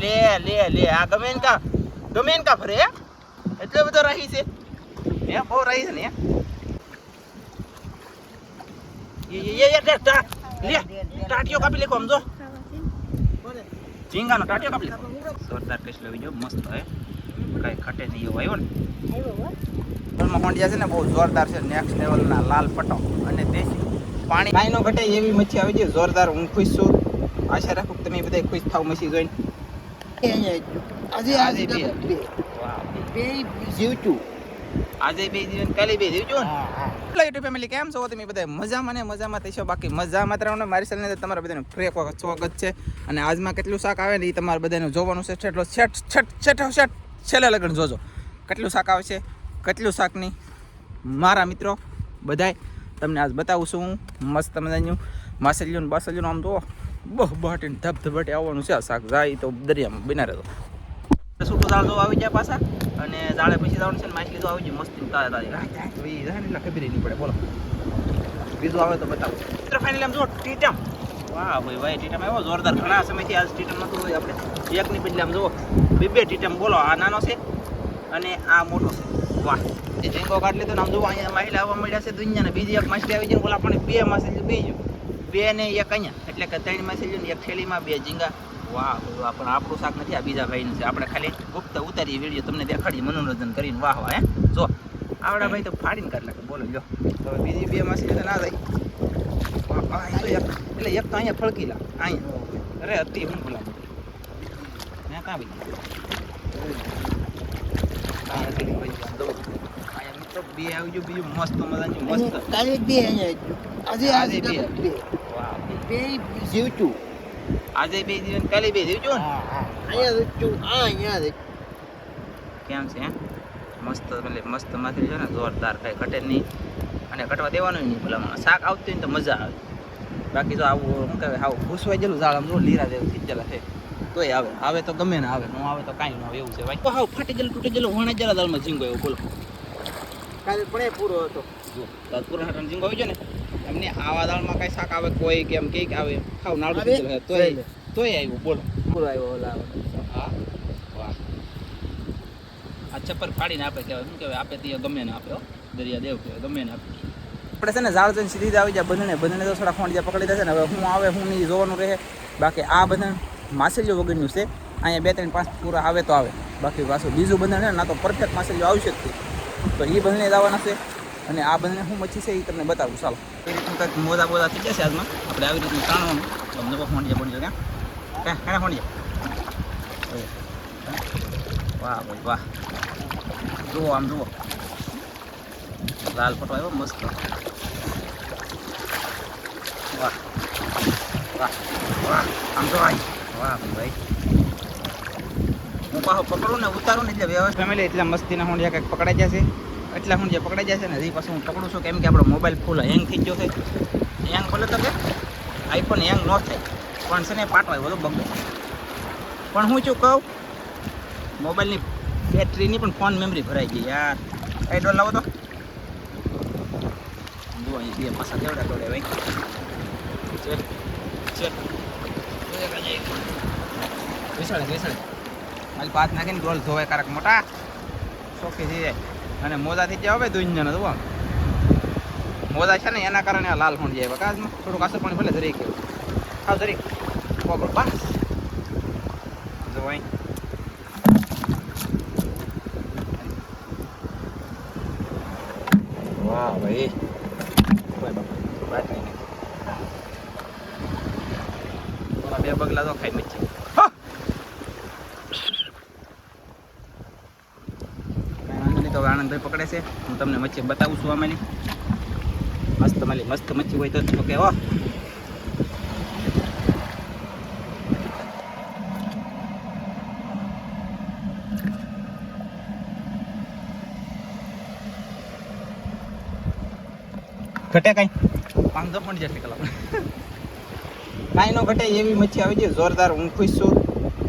લે લે લે. આ ગમે કા ગમે કા ફરે એટલો બધો રહી છે. હે, બહુ રહી છે ને? એ એ એ એ કાપી લેખો લેખો. જોરદાર ટેસ્ટ લેવી જો, મસ્ત, હે? કઈ ખટે નહીં એવો આવ્યો ને. હોંડિયા છે ને, બહુ જોરદાર છે. નેક્સ્ટ લેવલના લાલ પટો અને દેશી પાણી. કાંઈ નો ઘટે એવી મચ્છી આવી છે જોરદાર, હું ખુશ છું. આશા રાખું તમે બધા ખુશ થાવ મચ્છી જોઈને. આજે આજે બે. બે. જીવતું આજે બે કાલે હેલો યુટ્યુબ ફેમિલી કેમ છો? તમે બધા મજામાં ને? મજામાં થઈશો બાકી મજામાં જ મારી સાથે તમારા બધાનું ફ્રેક સ્વાગત છે. અને આજમાં કેટલું શાક આવે ને એ તમારે બધાને જોવાનું છે. છેટલો છેટ છેટ છેઠો છેટ છેલ્લે લગન જોજો. કેટલું શાક આવે છે? કેટલું શાકની મારા મિત્રો બધાય તમને આજ બતાવું છું હું. મસ્ત મજાનું. માસલિયું ને બાસલિયું આમ જુઓ. બહ બહાટીને ધબધબાટી આવવાનું છે આ શાક. જાય તો દરિયામાં બિના રહેતો. દાળ જો આવી જાય પાછા અને જાળે પછી જવાનું છે ને માછલી તો આવી જાય મસ્તી તારે તારી. જાય ને ખબર નહીં પડે. બોલો. બીજું આવે તો બતાવો. મિત્રો ફાઇનલી આમ જો ટીટમ. વાહ ભાઈ ભાઈ ટીટમ આવ્યો. જોરદાર. ઘણા સમયથી આજ ટીટમ નતું હોય આપણે. એકની બદલે આમ જુઓ. બે બે ટીટમ. બોલો આ નાનો છે અને આ મોટો છે. વાહ. એ જેંગો કાઢ લીધો ને આમ જુઓ અહીંયા માછલી આવવા મળ્યા છે દુનિયાને. બીજી એક માછલી આવી જાય બોલા પણ બે માછલી બીજું બે ને એક અહીંયા. એટલે કે ત્રણ માછલી ને એક થેલીમાં બે ઝીંગા. વાહ વાહ પણ આપણું શાક નથી આ બીજા ભાઈનું છે. આપણે ખાલી ગુપ્ત ઉતારી વીડિયો તમને દેખાડી, મનોરંજન કરીને. વાહ વાહ, હે? જો, આવડા ભાઈ તો ફાડીને કાઢ નાખે. બોલો જો હવે બીજી બે માછલી તો ના જાય. એટલે એક તો અહીંયા ફળકી લા. અહીંયા. અરે હતી હું બોલા મેં કાં મિત્રો, બે આવી ગયું, બીજું મસ્ત મજાની મસ્ત. કાલે બે અહીંયા આજે આજે બે. બે. બે આજે બે દિવસ કાલે બે દિવસ જો ને. હા હા. અહીંયા જીવતું આ અહીંયા કેમ છે હે? મસ્ત એટલે મસ્ત માથે છે ને જોરદાર કાંઈ ઘટે નહીં. અને ઘટવા દેવાનું નહીં ભલામણ. શાક આવતું હોય ને તો મજા આવે. બાકી તો આવું શું કહેવાય આવું ઘૂસવાઈ ગયેલું ઝાડ આમ જો લીરા જેવું ખીચેલા છે. તોય આવે. આવે તો ગમે ને આવે ન આવે તો કાંઈ ન આવે એવું છે. ભાઈ તો હાવ ફાટી ગયેલું તૂટી ગયેલું વણે જરા દાળમાં ઝીંગો એવું બોલો. કાલે પણ એ પૂરો હતો. જો પૂરા હાટાનો હોય છે ને એમને આવા દાળમાં કાંઈ શાક આવે કોઈ કે એમ કંઈક આવે ખાવ નાળું આવે? ખીચેલું તોય તોય આવ્યું બોલો. પૂરો આવ્યો ઓલા હા વાહ. આ ચપ્પર ફાડીને આપે કહેવાય શું કહેવાય આપે તે ગમે ને આપે દરિયા દેવ કહેવાય ગમે ને આપે. આપણે છે ને ઝાડ જઈને સીધી આવી જાય બંધને બંધને તો થોડા ખોંડ પકડી દેશે ને હવે હું આવે હું નહીં જોવાનું રહે. બાકી આ બંધન માછલીઓ વગરનું છે. અહીંયા બે ત્રણ પાંચ પૂરા આવે તો આવે. બાકી પાછું બીજું બંધન છે ના તો પરફેક્ટ માછલીઓ આવશે જ તો. એ બંધને જ આવવાના છે. અને આ બંને હું મચ્છી છે એ તમને બતાવું, ચાલો. એ રીતનું કંઈક મોજા બોજા થઈ જશે આજમાં આપણે આવી રીતનું તાણવાનું. તમને જાય પડી જાય ક્યાં? ક્યાં? ખોંડિયા વાહ ભાઈ વાહ. જુઓ આમ જુઓ. લાલ પટો આવ્યો, મસ્ત. વાહ. વાહ. વાહ. આમ જો આય. વાહ ભાઈ હું પાછો પકડું ને ઉતારું ને એટલે વ્યવસ્થિત. ફેમિલી એટલે મસ્તીના હોંડિયા કંઈક પકડાઈ જશે. એટલા જે પકડાઈ જશે ને હજી પાછું હું પકડું છું. કેમ કે આપણો મોબાઈલ ફૂલ હેંગ થઈ ગયો છે. હેંગ બોલે તો કે આઈફોન હેંગ ન થાય, પણ છે ને પાટવાય બધું બગડે પણ હું શું કહું મોબાઈલની બેટરીની પણ ફોન મેમરી ભરાઈ ગઈ યાર. કઈ ડોલ લાવો તો. જુઓ અહીં બે પાછા કેવડા દોડે ભાઈ વિસળે વિસળે ખાલી પાત નાખીને ડોલ ધોવાય કારક મોટા. શોખી થઈ જાય. અને મોજા થઈ જાય હવે દુનિયાના, જુઓ. મોજા છે ને, એના કારણે આ લાલ ફોન જાય. કાચમાં થોડુંક આસર પાણી ભલે જરીક ખાવ જરીક પકડો બસ. જો વાહ, ભાઈ. બે પગલા તો ખાઈ મચ્છી કાંઈ વાંધો નહીં તો હવે આનંદભાઈ પકડે છે. હું તમને મચ્છી બતાવું છું આમાંની. મસ્ત માલી મસ્ત મચ્છી હોય તો જ ઓકે હો. ઘટે કાંઈ? પાંચસો પણ જેટલી કલાક. કાંઈ નો ઘટે એવી મચ્છી આવી છે. જોરદાર હું ખુશ છું.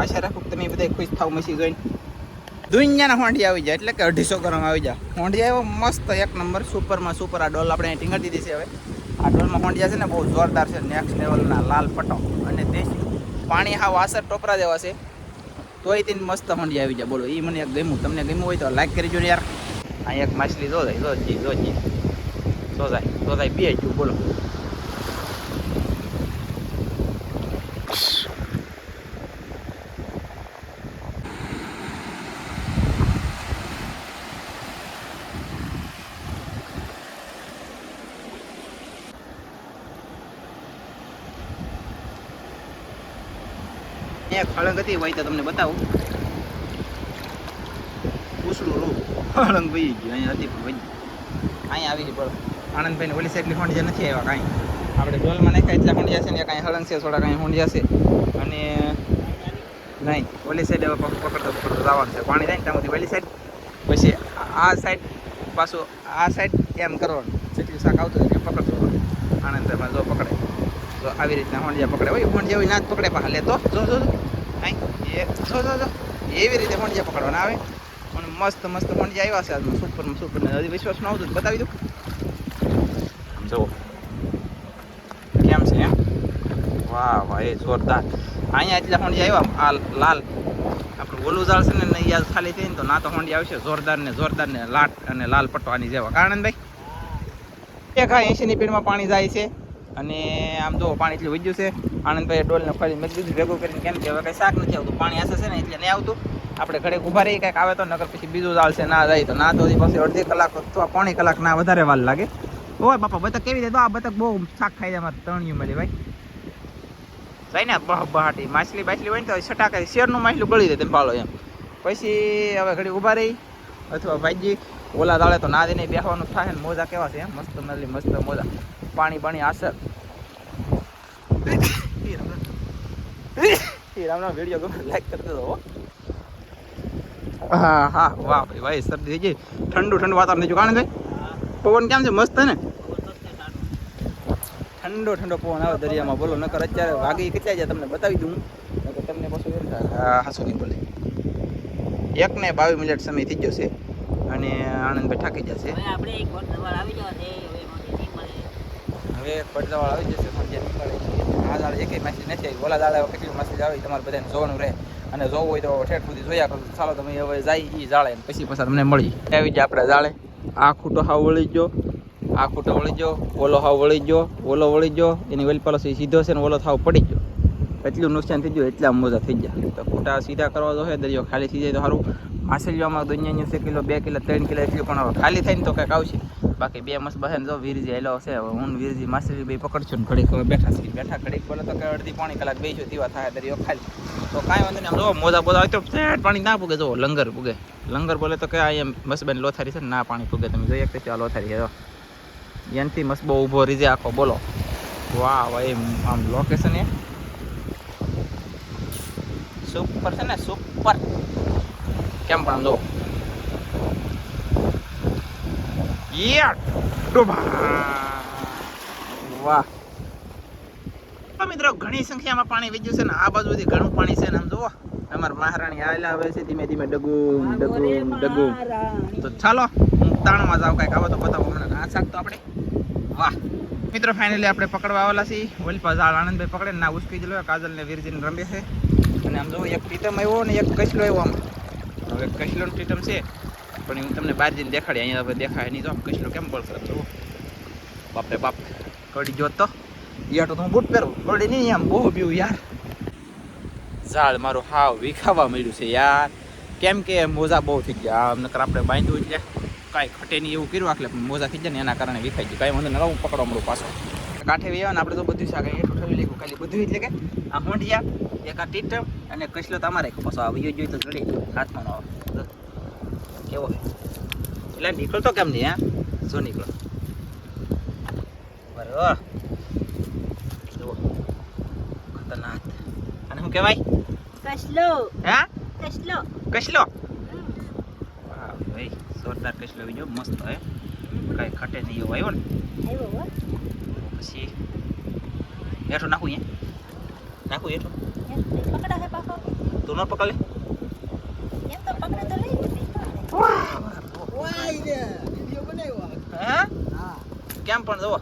આશા રાખું તમે બધા ખુશ થાવ મચ્છી જોઈને. દુનિયાના હોંડી આવી જાય, એટલે કે અઢીસો ગ્રામ આવી જાય. હોંડિયા એવો મસ્ત એક નંબર, સુપરમાં સુપર. આ ડોલ આપણે ટીંગર દીધી છે હવે. આ ડોલમાં હોંડિયા છે ને, બહુ જોરદાર છે નેક્સ્ટ લેવલના લાલ પટો. અને દેશી. પાણી હા વાસર ટોપરા જેવા છે. તોય તેને મસ્ત હોંડી આવી જાય. બોલો એ મને એક ગમ્યું. તમને ગમ્યું હોય તો લાઈક કરી જો ને યાર. આ એક માછલી જો જાય જો જી જો જી જો જાય જો જાય બોલો. એક હળંગ હતી હોય તો તમને બતાવું. ઉસળું રૂ હળંગ વહી ગયું, અહીંયા હતી પણ ભાઈ અહીંયા આવી ગઈ બોલો. આનંદભાઈને ઓલી સાઈડની હોંડિયા નથી આવ્યા કાંઈ. આપણે ડોલમાં નાખ્યા એટલા હોંડિયા છે ને કાંઈ હળંગ છે, થોડા કાંઈ હોંડિયા છે. અને નહીં, ઓલી સાઈડ હવે પકડતો પકડતો જવાનું છે. પાણી થાય ને ત્યાં સુધી ઓલી સાઈડ. પછી આ સાઈડ પાછું આ સાઈડ એમ કરવાનું. જેટલું શાક આવતું એટલે પકડતો. આનંદભાઈ જો પકડે. તો આવી રીતના હોંડિયા પકડે. હોય હોંડિયા હોય ના જ પકડે પાછા. લે તો જો જો. કાંઈ એ, જો જો જો, એવી રીતે હોંડિયા પકડવાના આવે. અને મસ્ત મસ્ત હોંડિયા આવ્યા છે આજમાં, સુપરમાં સુપર ને હજી વિશ્વાસ ન આવતું બતાવી દઉં. જુઓ. કેમ છે, એમ? વાહ વાહ, એ જોરદાર. અહીંયા એટલા હોંડિયા આવ્યા આ લાલ. આપણું ઓલું ઝાડ છે ને યાદ ખાલી થઈને તો ના તો હોંડી આવશે. જોરદાર ને જોરદાર ને, લાટ અને લાલ પટવાની જેવા. આનંદભાઈ એક આ એંશીની પીડમાં પાણી જાય છે. અને આમ જો પાણી એટલું વધ્યું છે. આનંદભાઈ ડોલને ફરી મેં દીધું ભેગું કરીને કેમ કે હવે કંઈ શાક નથી આવતું, પાણી આશે છે ને એટલે નહીં આવતું. આપણે ઘરે ઊભા રહી કંઈક આવે તો નગર પછી બીજું ચાલશે ના જાય તો ના તો, પછી અડધી કલાક અથવા પોણી કલાક ના વધારે વાર લાગે. ઓય બાપા, બતક કેવી રીતે આ બતક બહુ શાક ખાઈ જાય મારે તણિયું મળી ભાઈ. જાય ને બહાટી માછલી બાછલી હોય ને તો છટાકે શેરનું માછલું ગળી દે તેમ પાલો એમ. પછી હવે ઘડી ઊભા રહી, અથવા ભાઈજી, ઓલા દાળે તો ના દઈને બેસવાનું થાય ને, મોજા કેવા છે? એમ મસ્ત મળી મસ્ત મોજા. પાણી પાણી આસર. રામનો વીડિયો ગમે લાઈક કરી દેજો હો. હા વાહ ભાઈ ભાઈ શરદી થઈ ગઈ. ઠંડુ ઠંડુ વાતાવરણ થઈ ગયું. કારણ કે પવન કેમ છે? મસ્ત ને? ઠંડો ઠંડો પવન આવે દરિયામાં. બોલો નકર અત્યારે વાગી કેટલા જાય તમને? બતાવી દઉં. નકર તમને પાછું એમ થાય. હા હા બોલે. એક ને બાવીસ મિનિટ સમય થઈ ગયો છે અને આનંદભાઈ થાકી જશે હવે એક આવી નહીં જશે પણ જે નીકળે છે. આ દાળ એકેય માછલી નથી ઓલા દાળ કેટલી મેસેજ આવે, તમારે બધાને જોવાનું રહે. અને જોવું હોય તો ઠેઠ સુધી જોયા કરો. ચાલો તમે હવે જાય એ જાળે પછી પછી તમને મળી. આવી જાય આપણે જાળે. આ ખૂટો હાવ વળી ગયો. આ ખૂટો વળી ગયો. ઓલો હાવ વળી ગયો. ઓલો વળી ગયો. એની વેલ પાલો સીધો છે ને ઓલો થાવ પડી ગયો. એટલું નુકસાન થઈ ગયું, એટલા મોજા થઈ ગયા. તો ખૂટા સીધા કરવા જોઈએ દરિયો ખાલી થઈ જાય તો સારું માછલીઓમાં દુનિયાની છે કિલો, બે કિલો, ત્રણ કિલો, એટલું પણ ખાલી થઈને તો કંઈક આવશે. બાકી બે મસ્ત બહેન જો વીરજી હેલો છે હું વીરજી માછલી ભાઈ પકડશું ને ઘડીક બેઠા છીએ. બેઠા ઘડીક બોલે તો કે અડધી પોણી કલાક બેસું તેવા થાય, દરિયો ખાલી. તો કાંઈ વાંધો નહીં. જો મોજા બોજા હોય તો પાણી ના પૂગે, જો લંગર પૂગે. લંગર બોલે તો કે આ એમ મસ્ત બેન લોથારી છે ને ના પાણી પૂગે. તમે જોઈએ કે આ લોથારી છે એનથી મસ્ત બહુ ઊભો રીજે આખો, બોલો. વાહ ભાઈ આમ લોકેશન એ સુપર છે ને સુપર કેમ પણ જો. વાહ. મિત્રો ઘણી સંખ્યામાં પાણી વીજ્યું છે ને આ બાજુથી ઘણું પાણી છે ને આમ જુઓ. અમારા મહારાણી આવેલા આવે છે ધીમે ધીમે ડગુમ ડગુમ ડગુમ. તો ચાલો હું તાણમાં જાવ કાંઈક આવો તો બતાવો હમણાં. આ શાક તો આપણે વાહ. મિત્રો ફાઇનલી આપણે પકડવા આવેલા છીએ. ઓલપા ઝાડ આનંદભાઈ પકડે ને ઉસકી જ લો કાજલ ને વીરજીને રમે છે. અને આમ જુઓ એક પ્રીતમ આવ્યો ને એક કસલો આવ્યો આમ. હવે કસલો પ્રીતમ છે. પણ હું તમને બહાર જઈને દેખાડી, અહીંયા હવે દેખાય નહીં. આમ કસલો કેમ કરે જો બાપરે બાપ. કડી જોત તો. યાર તો હું બૂટ પહેરું. કડી નહીં, આમ બહુ બીવું યાર. ઝાડ મારું હાવ વિખાવા મળ્યું છે યાર. કેમ કે મોજા બહુ થઈ ગયા. આમ નકર આપણે બાંધ્યું એટલે કાંઈ ખટે નહીં એવું કર્યું એટલે મોજા થઈ જાય ને એના કારણે વિખાઈ ગયું. કાંઈ વાંધો નહીં હું પકડવા મળું પાછો. કાંઠે વ્યા ને આપણે તો બધું શાક એટલું ઠરી લીધું ખાલી બધું એટલે કે આ હોંડિયા, એક આ ટીટમ અને કસલો તમારે પાછો આવી. જોઈ તો ઘડી હાથમાં ન આવે. કેવો છે એટલે નીકળતો કેમ નહીં હા? જો નીકળો. બરાબર. જુઓ. ખતરનાક. અને શું કહેવાય? કસલો. હા? કસલો. કસલો? વાહ ભાઈ જોરદાર કસલો બીજો મસ્ત હે? કાંઈ ખટે નહીં એવો આવ્યો ને. હો. પછી હેઠું નાખું એ નાખું હેઠું. તો પકડા છે પાછો. તું ન પકડ? એમ તો પકડે તો લઈ કેમ પણ જુઓ.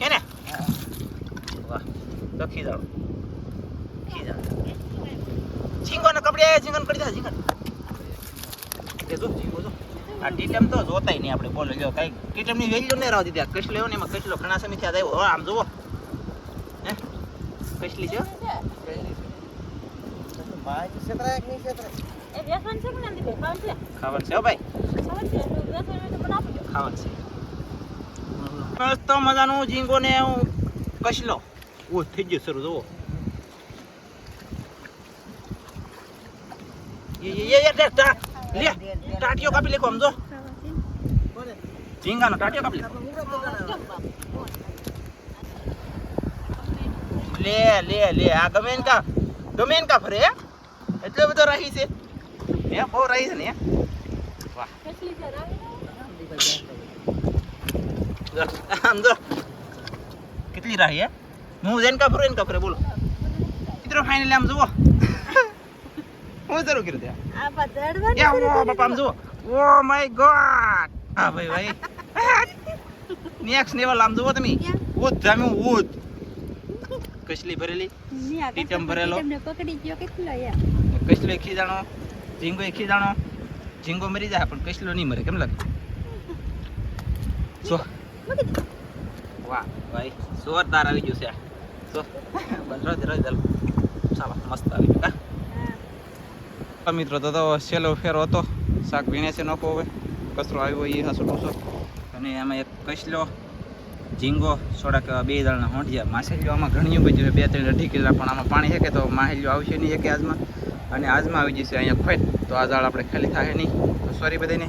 હે ને? વાહ લખી જાઓ લખી જાઓ કપડી કપડે ઝીંગોને કરી દે ઝીંગો એ જો, ઝીંગો જો. આ ટીટમ તો જોતાય નહીં આપણે. બોલો, જો, કઈ ટીટમની વેલ્યુ નહીં રાવ દીધી. આ કસલો ને એમાં કસલો ઘણા સમય થયા આવ્યો આમ જુઓ. હે? કસલી છે? ભાઈ છેતરાય કે નહીં છેતરાય એ બેસવાનું છે કે ના દીકરી? ખાવાનું છે? ખાવાનું છે? ભાઈ. ખાવાનું મસ્ત મજાનું ઝીંગો ને કસલો ઓ થઈ ગયો શરૂ જુઓ. ટાટીઓ કાપી લેખો આમ જો. ઝીંગાનો ટાટીઓ કાપી લેખો. લે લે લે આ ગમે કા ગમે કા ફરે એટલો બધો રહી છે. હે બહુ રહી છે ને? વાહ. આમ જો. કેટલી રહી હે? હું જઈને કા ફરું એને કા ફરે બોલો. મિત્રો ફાઇનલી આમ જુઓ. હું શરૂ કર્યું ત્યાં બાપા આમ જુઓ. ઓ માય ગોડ હા ભાઈ ભાઈ. નેક્સ્ટ લેવલ આમ જુઓ તમે? ઉદ જામ્યું ઉદ. કસલી ભરેલી. ટીટમ ભરેલો. પકડી ગયો કેટલો યાર કસલો ખીજાણો. ઝીંગો એકી જાણો ઝીંગો મરી જાય પણ કસલો નહીં મરે. કેમ લાગે? દે. વાહ ભાઈ જોરદાર આવી ગયું છે. જો બસ રોજ રોજ ચાલો ચાલો મસ્ત આવી ગયું હા. મિત્રો તો તો છેલ્લો ફેરો હતો. શાક વીણે છે નખો હવે. કચરો આવ્યો એ હસો ટોસો અને એમાં એક કસલો ઝીંગો થોડાક બે દાળના હોંઠિયા માછલીઓ આમાં ઘણી બધી બે ત્રણ અઢી કિલા પણ આમાં પાણી છે કે તો માછલીઓ આવશે નહીં એક આજમાં. અને આજમાં આવી જશે અહીંયા ખોઈ તો આ ઝાડ આપણે ખાલી થાય નહીં. તો સોરી બધાને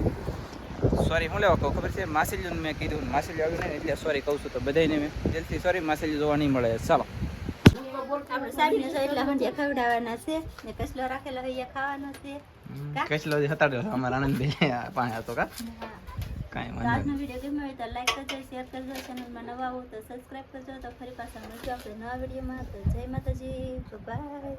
સોરી હું લેવા કહું? ખબર છે? માછલીઓને મેં કીધું માછલી આવી નહીં એટલે સોરી કહું છું તો બધાને મેં. દિલથી સોરી માછલી જોવા નહીં મળે. ચાલો. આપણે તો એટલા હંડિયા ખવડાવવાના છે ને કસલો રાખેલો હોય એ ખાવાનો છે? કસલો હતાડ્યો અમારા આનંદ પાણી હતો કા? કાંઈ વાંધો આજનો વીડિયો ગમ્યો હોય તો લાઈક કરજો શેર કરજો ચેનલમાં નવા તો સબસ્ક્રાઈબ કરજો. તો ફરી પાછા મળશું આપણે નવા વિડીયોમાં. તો જય માતાજી. બાય